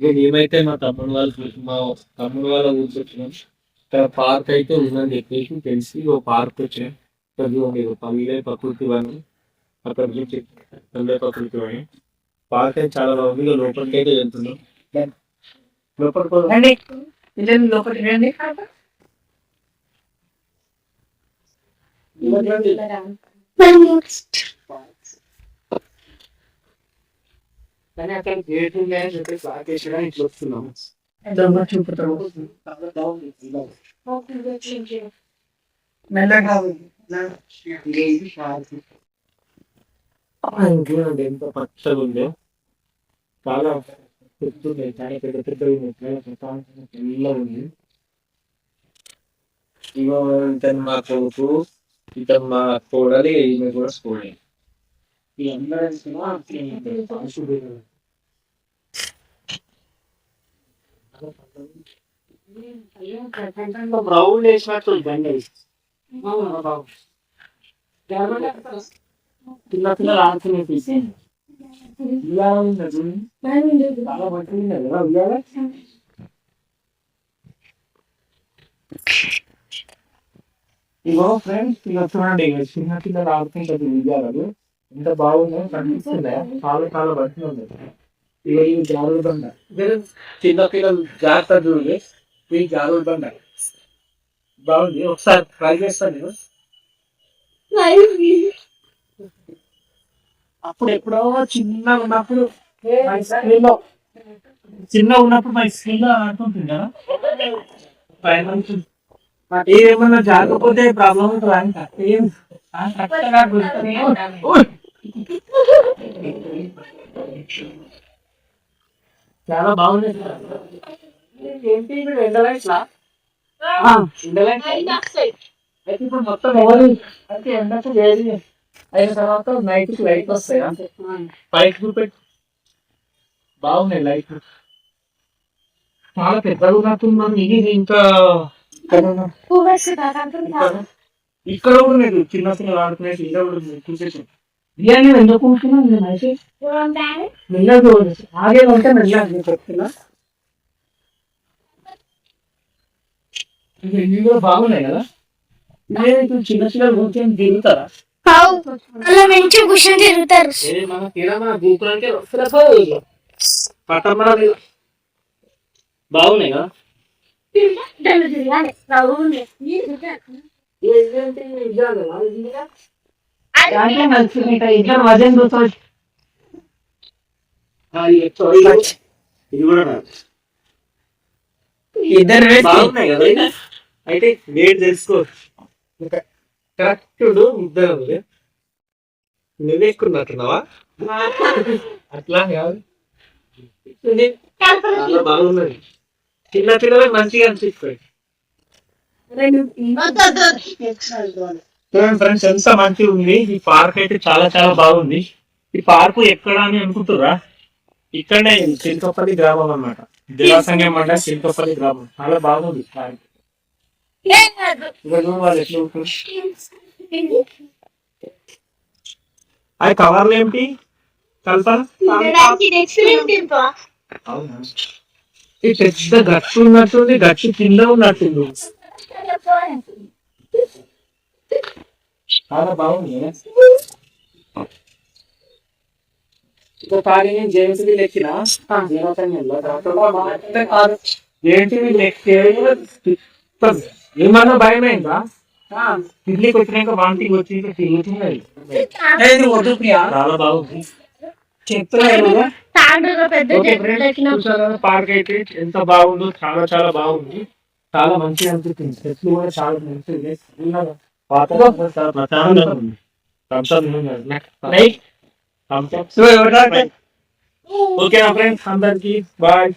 ఇక మేమైతే మా తమ్ముడు వాళ్ళు చూ- మా తమ్ముడు వాళ్ళ ఊరికి వచ్చినాం ఇక్కడ పార్క్ అయితే ఉందని చెప్పేసి తెలిసి ఓ పార్క్ వచ్చాం. ఇక్కడ పల్లె ప్రకృతి వనం. అక్కడ నుంచి పల్లె ప్రకృతి వనం. పార్క్ అయితే చాలా బాగుంది. ఇక లోపలికి అయితే వెళ్తున్నాం. లోపలికి పోదాం. రండి లోపలికి రండి కానీ అక్కడ గేట్ ఉంది అని చెప్పేసి ఆకేసి ఇట్లా వస్తున్నాం దొంగ చూపుతారు చాలా బాగుంది మెల్లగా చూడండి ఎంత పచ్చగా ఉందో చాలా పెద్దగా చాలా పెద్ద పెద్దగా ఉంది ఉంది ఇగో ఇతను మా కొడుకు ఇతను మా కోడలి ఈమె కూడా కోడలి ఈ అందరూ బ్రౌన్ వేసినట్టు బండి చిన్న పిల్లలు ఉయ్యాల ఉంది చూడండి. చాలా మంచిగా కదా ఉయ్యాల ఇగో ఫ్రెండ్స్ ఇక చూడండి ఇక చిన్న పిల్లలు ఆడుకుంటారు ఉయ్యాలలు ఎంత బాగుందో కనిపిస్తున్నాయి చాలా చాలా మంచిగా ఉంది. ఇవి జారుడు బండ. చిన్న పిల్లలు జాగ్రత్త చూడండి. ఇవి జారుడు బండ. బాగుంది. ఒకసారి ట్రై చేస్తాను నేను. అప్పుడు ఎప్పుడో చిన్నగా ఉన్నప్పుడు లో చిన్నగా ఉన్నప్పుడు మా స్కూల్లో ఆడుతుంటుంది కదా. పైన. ఏమన్నా జాగకపోతే ప్రాబ్లం అవుతుంది అంట ఏం? చాలా బాగుంది ఏంటి ఇప్పుడు ఎండలైట్లా ఎండలైట్ అయితే ఇప్పుడు మొత్తం ఎవరు? అంటే ఎండకు వేడి అయిన తర్వాత నైట్కి లైట్ వస్తాయి? అంతే పైకి చూపెట్టు బాగున్నాయి లైట్ చాలా పెద్దగా ఉన్నట్టున్నాను ఇది ఇంకా ఇక్కడ కూడా లేదు. చిన్న పిల్లలు ఆడుకునే ఇక్కడ కూడా బిర్యానీ కూర్చున్నాను నేను అయితే మెల్లగా ఆగే ఉంటే మెల్లగా నేను చెప్తున్నా. ఇవి కూడా బాగున్నాయి కదా? ఇదే ఇప్పుడు చిన్న పిల్లలు కూర్చొని తిరుగుతారా? అలా మంచి కూర్చొని తిరుగుతారు. బాగున్నాయి కదా? నిజాలు దాంట్లో మంచిగా ఉంటాయి. ఇద్దరు వజన్ కూర్చోవచ్చు? అయితే వేట్ తెలుసుకో. కరెక్ట్ ఇద్దరు నువ్వు ఎక్కున్నట్టున్నావా అట్లా కాదు. బాగున్నది. చిన్న పిల్లలకు మంచిగా అనిపిస్తుంది. చూడండి ఫ్రెండ్స్ ఎంత మంచిగా ఉంది. ఈ పార్క్ అయితే చాలా చాలా బాగుంది. ఈ పార్క్ ఎక్కడ అని అనుకుంటురా ఇక్కడనే చిల్కపల్లి గ్రామం అన్నమాట. జిల్లాసంగం మండలం చిల్కపల్లి గ్రామం. చాలా బాగుంది పార్క్ అది కవర్లు ఏంటి? కలప? ఈ పెద్ద గట్టు ఉన్నట్టుంది గట్టు కింద ఉన్నట్టుంది. చాలా బాగుంది? ఒకసారి నేను జేమ్స్ వచ్చినాక వచ్చి చాలా బాగుంది పార్క్ అయితే ఎంత బాగుందో చాలా చాలా బాగుంది. చాలా మంచిగా అనిపిస్తుంది చెట్లు కూడా చాలా మంచిది చిన్నగా పాతగా చాలా ప్రశాంతంగా ఉంది Thumbs up ఇవ్వండి. Like, thumbs up. సో ఎవరు ఓకేనా ఫ్రెండ్స్ అందరికి బాయ్